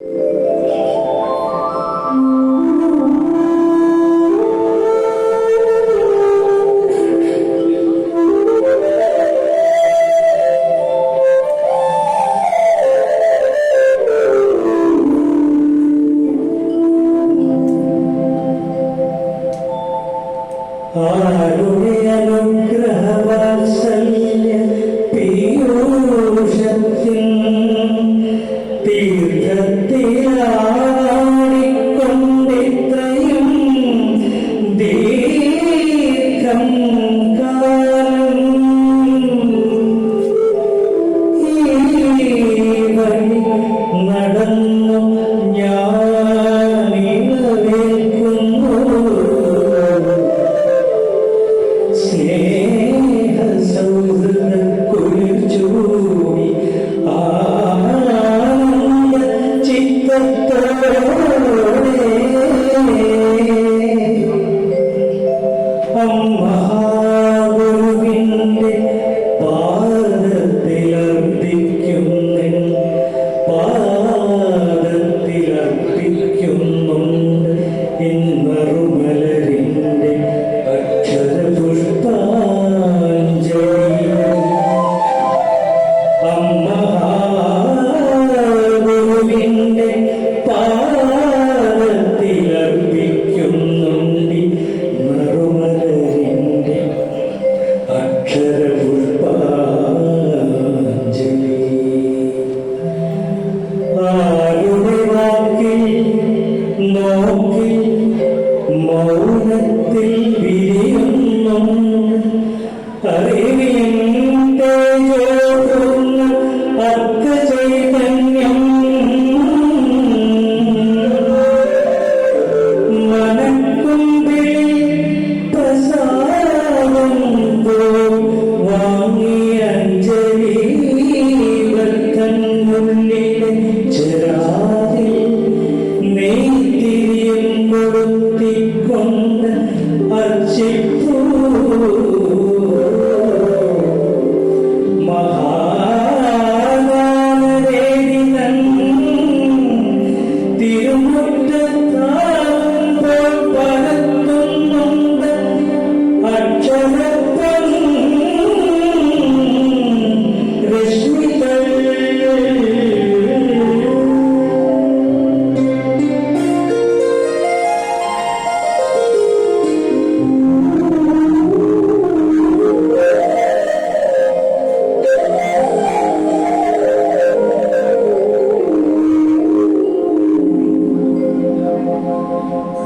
you Amen. Amen.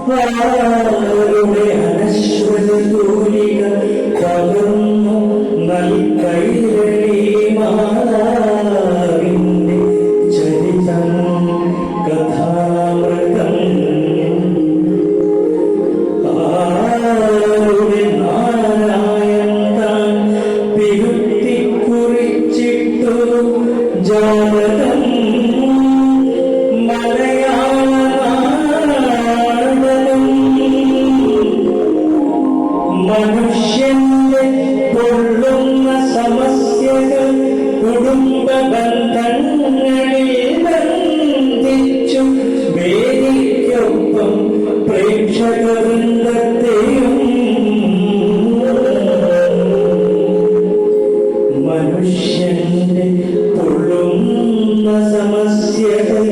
വാളവരുടെ അനശ്വരൂലിക പകർന്നു നൽകൈരളി മാതാവിന്റെ ചരിതം കഥാമൃതം ആരുടെ നാരായണ താൻ തിരുത്തി കുറിച്ചിട്ടു ജാതക പ്രേക്ഷകവൃന്ദത്തെയും മനുഷ്യന്റെ പൊള്ളുന്ന സമസ്യകൾ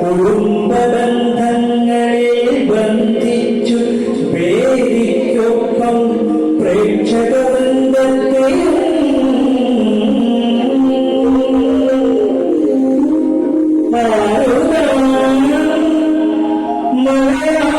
കുടുംബ ബന്ധങ്ങളെ ബന്ധിച്ചു വേദിക്കൊപ്പം പ്രേക്ഷകവൃന്ദത്തെയും മലയാളം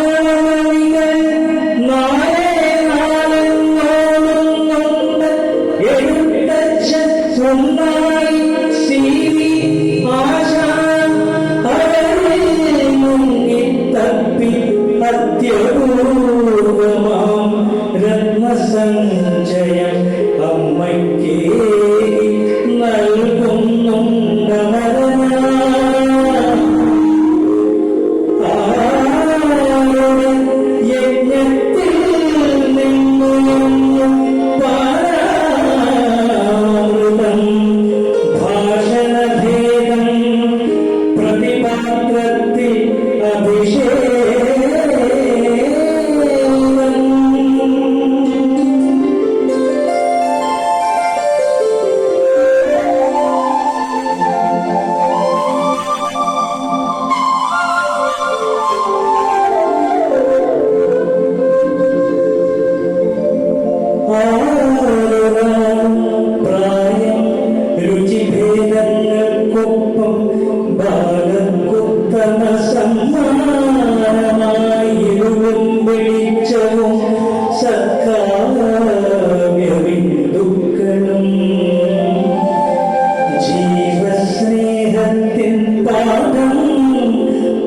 ജീവസ്നേഹത്തിൻ പാദം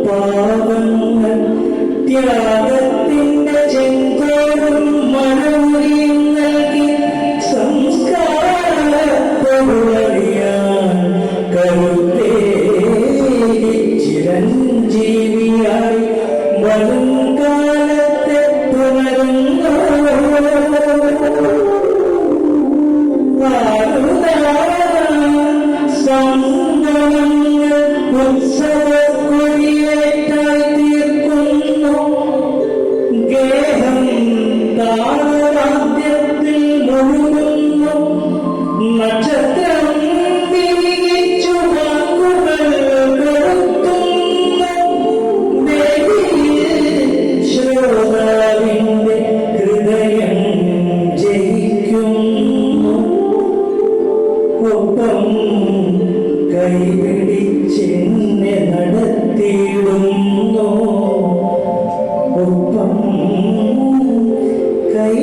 പാവങ്ങൾ ത്യാഗ ചിരഞ്ജീവിയായി വരും കൈപിടിച്ചെന്നെ നടത്തിയ.